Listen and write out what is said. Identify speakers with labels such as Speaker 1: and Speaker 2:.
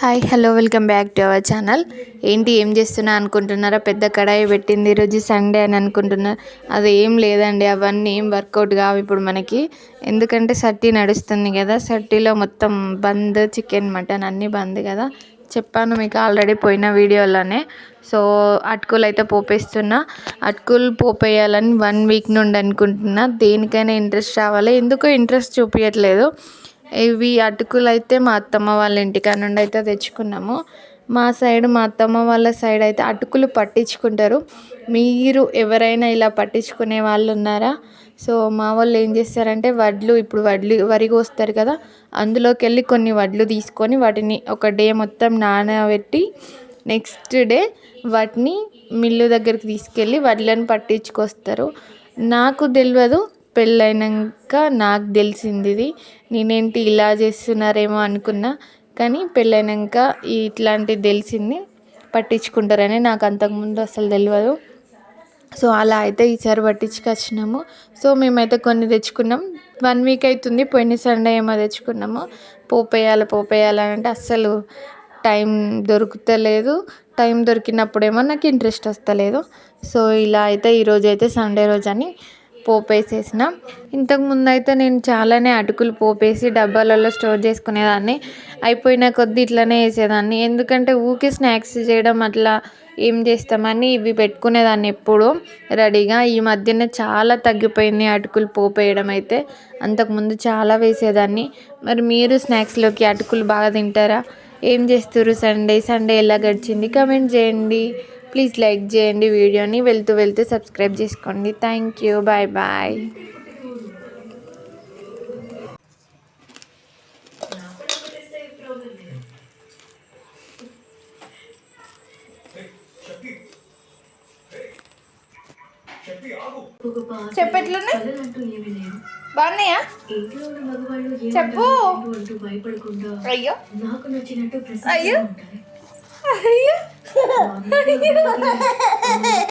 Speaker 1: Hi hello welcome back to our channel. ఏంటి ఏం చేస్తున్నా అనుకుంటున్నారా? పెద్ద కడాయి పెట్టింది. ఈరోజు సండే అని అనుకుంటున్నారు అది ఏం లేదండి అవన్నీ ఏం వర్కౌట్ కావు ఇప్పుడు మనకి. ఎందుకంటే సట్టి నడుస్తుంది కదా. సట్టిలో మొత్తం బంద్ చికెన్ మటన్ అన్నీ బంద్ కదా. చెప్పాను మీకు ఆల్రెడీ పోయిన వీడియోలోనే. సో అటుకులు అయితే పోపేస్తున్నా. అటుకులు పోపేయాలని వన్ వీక్ నుండి అనుకుంటున్నా. దేనికైనా ఇంట్రెస్ట్ రావాలి. ఎందుకో ఇంట్రెస్ట్ చూపించట్లేదు ఇవి అటుకులు అయితే మా అత్తమ్మ వాళ్ళ ఇంటికాడ నుండి అయితే తెచ్చుకున్నాము. మా సైడ్ మా అత్తమ్మ వాళ్ళ సైడ్ అయితే అటుకులు పట్టించుకుంటారు. మీరు ఎవరైనా ఇలా పట్టించుకునే వాళ్ళు ఉన్నారా? సో మా వాళ్ళు ఏం చేస్తారంటే వడ్లు ఇప్పుడు వడ్లు వరి కోస్తారు కదా అందులోకి వెళ్ళి కొన్ని వడ్లు తీసుకొని వాటిని ఒక డే మొత్తం నానబెట్టి నెక్స్ట్ డే వాటిని మిల్లు దగ్గరికి తీసుకెళ్ళి వడ్లను పట్టించుకొస్తారు. నాకు తెలియదు పెళ్ళైనాక నాకు తెలిసింది ఇది. నేనేంటి ఇలా చేస్తున్నారేమో అనుకున్నా. కానీ పెళ్ళైనాక ఇట్లాంటిది తెలిసింది పట్టించుకుంటారని నాకు అంతకుముందు అసలు తెలియదు సో అలా అయితే ఈసారి పట్టించుకొచ్చినాము. సో మేమైతే కొన్ని తెచ్చుకున్నాం. వన్ వీక్ అవుతుంది పోయిన సండే ఏమో తెచ్చుకున్నాము. పోపేయాలి పోపేయాలి అంటే అస్సలు టైం దొరుకుతలేదు. టైం దొరికినప్పుడేమో నాకు ఇంట్రెస్ట్ వస్తలేదు. సో ఇలా అయితే ఈరోజు అయితే సండే రోజు అని పోపేసేసిన. ఇంతకుముందు అయితే నేను చాలానే అటుకులు పోపేసి డబ్బాలలో స్టోర్ చేసుకునేదాన్ని. అయిపోయిన కొద్దీ ఇట్లనే వేసేదాన్ని ఎందుకంటే ఊకే స్నాక్స్ చేయడం అట్లా ఏం చేస్తామని ఇవి పెట్టుకునేదాన్ని ఎప్పుడు రెడీగా. ఈ మధ్యన చాలా తగ్గిపోయింది అటుకులు పోపేయడం అయితే. అంతకుముందు చాలా వేసేదాన్ని. మరి మీరు స్నాక్స్లోకి అటుకులు బాగా తింటారా? ఏం చేస్తారు సండే సండే ఎలా గడిచింది? కమెంట్ చేయండి. ప్లీజ్ లైక్ చేయండి వీడియోని. వెళ్తూ వెళ్తూ సబ్స్క్రైబ్ చేసుకోండి. Thank you. Bye bye. బాగున్నాయా? చెప్పు. అయ్యో.
Speaker 2: నాకు నచ్చినట్టు
Speaker 1: అయ్యో.
Speaker 2: అయ్యో. ハ
Speaker 1: ハハハ!